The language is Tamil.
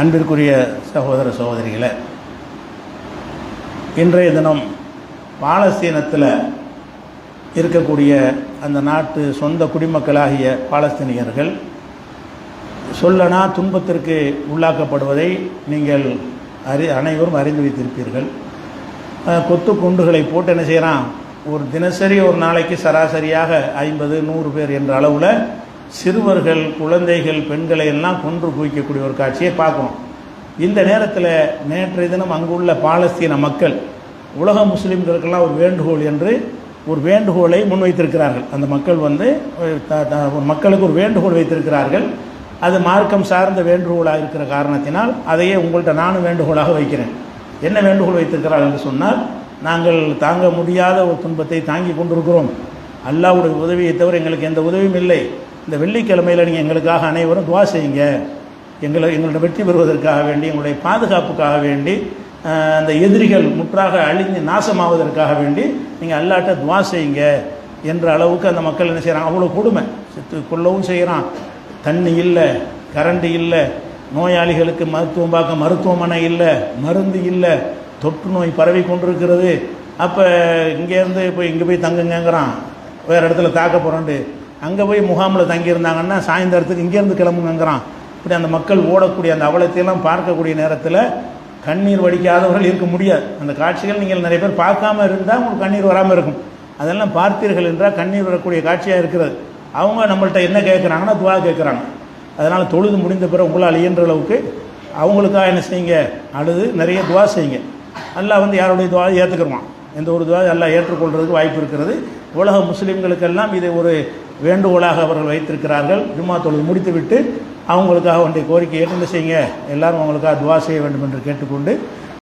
அன்பிற்குரிய சகோதர சகோதரிகளை இன்றைய தினம் பாலஸ்தீனத்தில் இருக்கக்கூடிய அந்த நாட்டு சொந்த குடிமக்களாகிய பாலஸ்தீனியர்கள் சொல்லனா துன்பத்திற்கு உள்ளாக்கப்படுவதை நீங்கள் அறி அனைவரும் அறிந்து வைத்திருப்பீர்கள். கொத்து குண்டுகளை போட்டு என்ன செய்கிறான் ஒரு தினசரி ஒரு நாளைக்கு சராசரியாக ஐம்பது நூறு பேர் என்ற அளவில் சிறுவர்கள் குழந்தைகள் பெண்களை எல்லாம் கொன்று குவிக்கக்கூடிய ஒரு காட்சியை பார்க்குறோம் இந்த நேரத்தில் நேற்றைய தினம் அங்குள்ள பாலஸ்தீன மக்கள் உலக முஸ்லீம்களுக்கெல்லாம் ஒரு வேண்டுகோள் என்று ஒரு வேண்டுகோளை முன்வைத்திருக்கிறார்கள். அந்த மக்கள் வந்து த- த- ஒரு மக்களுக்கு ஒரு வேண்டுகோள் வைத்திருக்கிறார்கள். அது மார்க்கம் சார்ந்த வேண்டுகோளாக இருக்கிற காரணத்தினால் அதையே உங்கள்கிட்ட நானும் வேண்டுகோளாக வைக்கிறேன். என்ன வேண்டுகோள் வைத்திருக்கிறார்கள் என்று சொன்னால் நாங்கள் தாங்க முடியாத ஒரு துன்பத்தை தாங்கி கொண்டிருக்கிறோம். அல்லாவுடைய உதவியை தவிர எங்களுக்கு எந்த உதவியும் இல்லை. இந்த வெள்ளிக்கிழமையில் நீங்கள் எங்களுக்காக அனைவரும் துவா செய்யுங்க. எங்களை எங்களோட வெற்றி பெறுவதற்காக வேண்டி எங்களுடைய பாதுகாப்புக்காக வேண்டி அந்த எதிரிகள் முற்றாக அழிஞ்சு நாசமாவதற்காக வேண்டி நீங்கள் அல்லாட்ட துவா செய்யுங்க என்ற அளவுக்கு அந்த மக்கள் என்ன செய்கிறாங்க அவ்வளோ கொடுமை. செத்து கொள்ளவும் செய்கிறான் தண்ணி இல்லை கரண்ட் இல்லை நோயாளிகளுக்கு மருத்துவம் பார்க்க மருத்துவமனை இல்லை மருந்து இல்லை தொற்று நோய் பரவி கொண்டிருக்கிறது. அப்போ இங்கேருந்து போய் இங்கே போய் தங்குங்கங்கிறான். வேறு இடத்துல தாக்க போகிறோன்ட்டு அங்கே போய் முகாமில் தங்கியிருந்தாங்கன்னா சாயந்தரத்துக்கு இங்கேருந்து கிளம்புங்கிறான் இப்படி அந்த மக்கள் ஓடக்கூடிய அந்த அவலத்தையெல்லாம் பார்க்கக்கூடிய நேரத்தில் கண்ணீர் வடிக்காதவர்கள் இருக்க முடியாது. அந்த காட்சிகள் நீங்கள் நிறைய பேர் பார்க்காம இருந்தால் உங்களுக்கு கண்ணீர் வராமல் இருக்கும். அதெல்லாம் பார்த்தீர்கள் என்றால் கண்ணீர் வரக்கூடிய காட்சியாக இருக்கிறது. அவங்க நம்மள்ட்ட என்ன கேட்குறாங்கன்னா துவா கேட்குறாங்க அதனால் தொழுது முடிந்த பிறகு உங்களால் இயன்ற அளவுக்கு அவங்களுக்காக என்ன செய்யுங்க? அழுது நிறைய துவா செய்யுங்க. நல்லா வந்து யாருடைய துவா ஏற்றுக்குருவான் எந்த ஒரு துவா எல்லாம் ஏற்றுக்கொள்றதுக்கு வாய்ப்பு இருக்கிறது. உலக முஸ்லீம்களுக்கெல்லாம் இதை ஒரு வேண்டுகோளாக அவர்கள் வைத்திருக்கிறார்கள். ஜும்மா தொழுது முடித்துவிட்டு அவங்களுக்காக ஒன்றை கோரிக்கை ஏற்று செய்யுங்க? எல்லாரும் அவங்களுக்காக துவா செய்ய வேண்டும் என்று கேட்டுக்கொண்டு